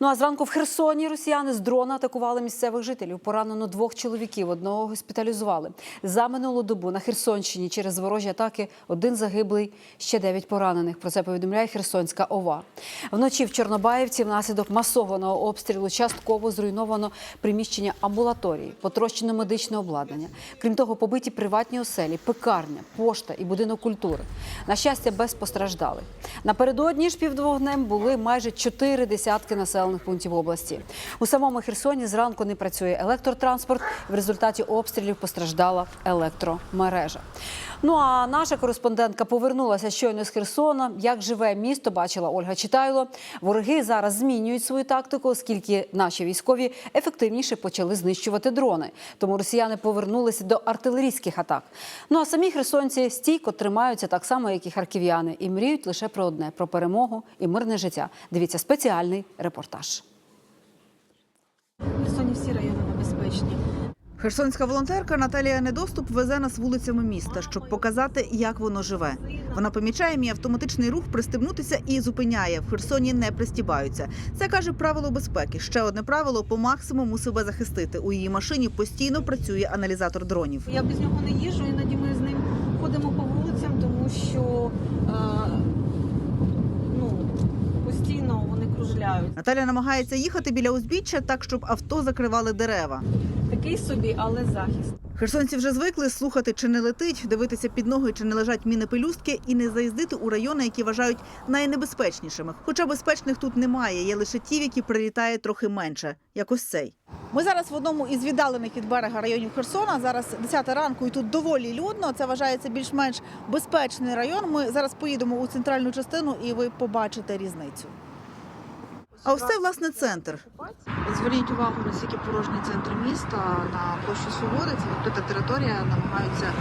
Ну а зранку в Херсоні росіяни з дрона атакували місцевих жителів. Поранено двох чоловіків, одного госпіталізували. За минулу добу на Херсонщині через ворожі атаки один загиблий, ще дев'ять поранених. Про це повідомляє Херсонська ОВА. Вночі в Чорнобаївці внаслідок масованого обстрілу частково зруйновано приміщення амбулаторії, потрощено медичне обладнання. Крім того, побиті приватні оселі, пекарня, пошта і будинок культури. На щастя, без постраждалих. Напередодні ж під вогнем були майже чотири десятки населених пунктів області. У самому Херсоні зранку не працює електротранспорт. В результаті обстрілів постраждала електромережа. Ну а наша кореспондентка повернулася щойно з Херсона. Як живе місто, бачила Ольга Читайло. Вороги зараз змінюють свою тактику, оскільки наші військові ефективніше почали знищувати дрони. Тому росіяни повернулися до артилерійських атак. Ну а самі херсонці стійко тримаються так само, як і харків'яни, і мріють лише про одне про перемогу і мирне життя. Дивіться спеціальний репортаж. В Херсоні всі райони небезпечні. Херсонська волонтерка Наталія Недоступ везе нас вулицями міста, щоб показати, як воно живе. Вона помічає мій автоматичний рух пристебнутися і зупиняє. В Херсоні не пристібаються. Це каже правило безпеки. Ще одне правило по максимуму себе захистити. У її машині постійно працює аналізатор дронів. Я без нього не їжджу, іноді ми з ним ходимо по вулицям, тому що е, ну, постійно вони кружляють. Наталя намагається їхати біля узбіччя так, щоб авто закривали дерева. Такий собі, але захист. Херсонці вже звикли слухати, чи не летить, дивитися під ноги, чи не лежать міни пелюстки, і не заїздити у райони, які вважають найнебезпечнішими. Хоча безпечних тут немає, є лише ті, в які прилітає трохи менше, як ось цей. Ми зараз в одному із віддалених від берега районів Херсона. Зараз 10 ранку, і тут доволі людно. Це вважається більш-менш безпечний район. Ми зараз поїдемо у центральну частину, і ви побачите різницю. А ось це власне центр. Зверніть увагу, наскільки порожній центр міста на площі Свободи. Це відкрита територія, намагаються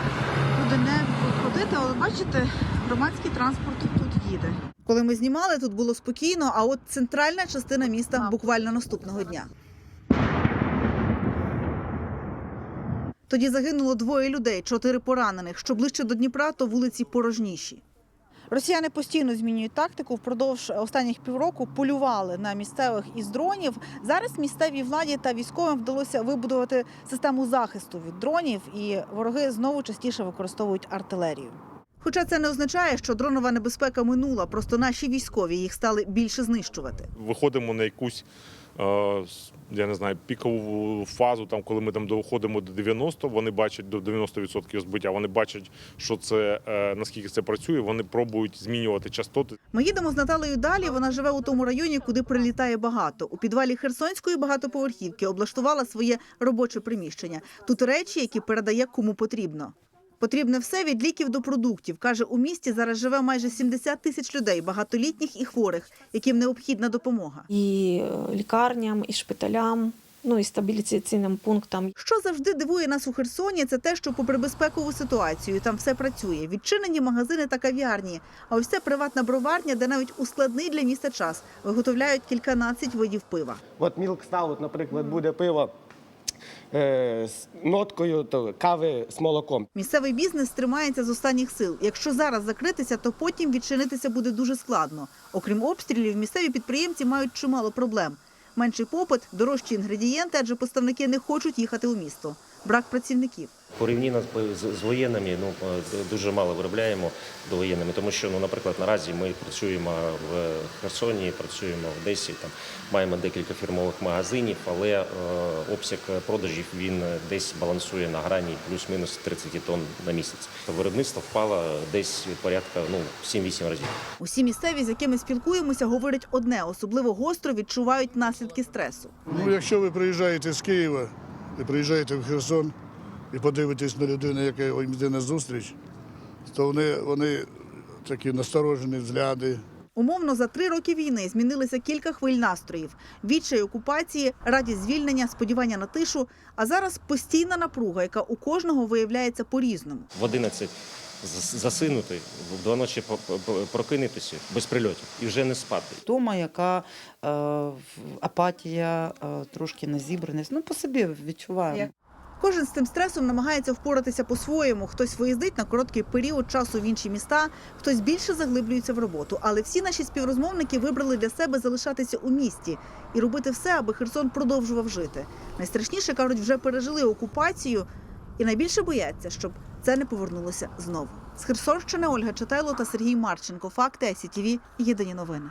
люди не ходити, але бачите, громадський транспорт тут їде. Коли ми знімали, тут було спокійно, а от центральна частина міста буквально наступного дня. Тоді загинуло двоє людей, чотири поранених. Що ближче до Дніпра, то вулиці порожніші. Росіяни постійно змінюють тактику. Впродовж останніх півроку полювали на місцевих із дронів. Зараз місцевій владі та військовим вдалося вибудувати систему захисту від дронів, і вороги знову частіше використовують артилерію. Хоча це не означає, що дронова небезпека минула, просто наші військові їх стали більше знищувати. виходимо на якусь, я не знаю, пікову фазу, там, коли ми там доходимо до 90, вони бачать до 90% збиття, вони бачать, що це, е, наскільки це працює, вони пробують змінювати частоти. Ми їдемо з Наталею далі. Вона живе у тому районі, куди прилітає багато. У підвалі Херсонської багатоповерхівки облаштувала своє робоче приміщення. Тут речі, які передає кому потрібно. Потрібне все від ліків до продуктів. Каже, у місті зараз живе майже 70 тисяч людей, багатолітніх і хворих, яким необхідна допомога. і е, лікарням, і шпиталям, ну і стабілізаційним пунктам. Що завжди дивує нас у Херсоні, це те, що попри безпекову ситуацію там все працює. Відчинені магазини та кав'ярні. А ось це приватна броварня, де навіть у складний для міста час виготовляють кільканадцять видів пива. От Stout, наприклад, буде пиво з ноткою то, кави з молоком. Місцевий бізнес тримається з останніх сил. Якщо зараз закритися, то потім відчинитися буде дуже складно. Окрім обстрілів, місцеві підприємці мають чимало проблем. Менший попит, дорожчі інгредієнти, адже поставники не хочуть їхати у місто. Брак працівників. Порівняно з, з, з воєнними, ну е, дуже мало виробляємо до воєнними, тому що, ну, наприклад, наразі ми працюємо в Херсоні, працюємо в Одесі, там маємо декілька фірмових магазинів, але е, обсяг продажів він десь балансує на грані плюс-мінус 30 тонн на місяць. Виробництво впало десь порядка ну 7-8 разів. Усі місцеві, з якими спілкуємося, говорять одне, особливо гостро відчувають наслідки стресу. Ну, якщо ви приїжджаєте з Києва і приїжджаєте в Херсон і подивитесь на людину, яка їм йде на зустріч, то вони, вони такі насторожені взгляди. Умовно, за три роки війни змінилися кілька хвиль настроїв. Відчай окупації, радість звільнення, сподівання на тишу. А зараз постійна напруга, яка у кожного виявляється по-різному. В 11 з- засинути, в 2 ночі по- по- прокинутися без прильотів і вже не спати. Втома, яка е, апатія, е, трошки незібраність. Ну, по собі відчуваємо. Як? Кожен з тим стресом намагається впоратися по-своєму. Хтось виїздить на короткий період часу в інші міста, хтось більше заглиблюється в роботу. Але всі наші співрозмовники вибрали для себе залишатися у місті і робити все, аби Херсон продовжував жити. Найстрашніше кажуть, вже пережили окупацію, і найбільше бояться, щоб це не повернулося знову. З Херсонщини Ольга Читайло та Сергій Марченко. Факти СІТВ. Єдині новини.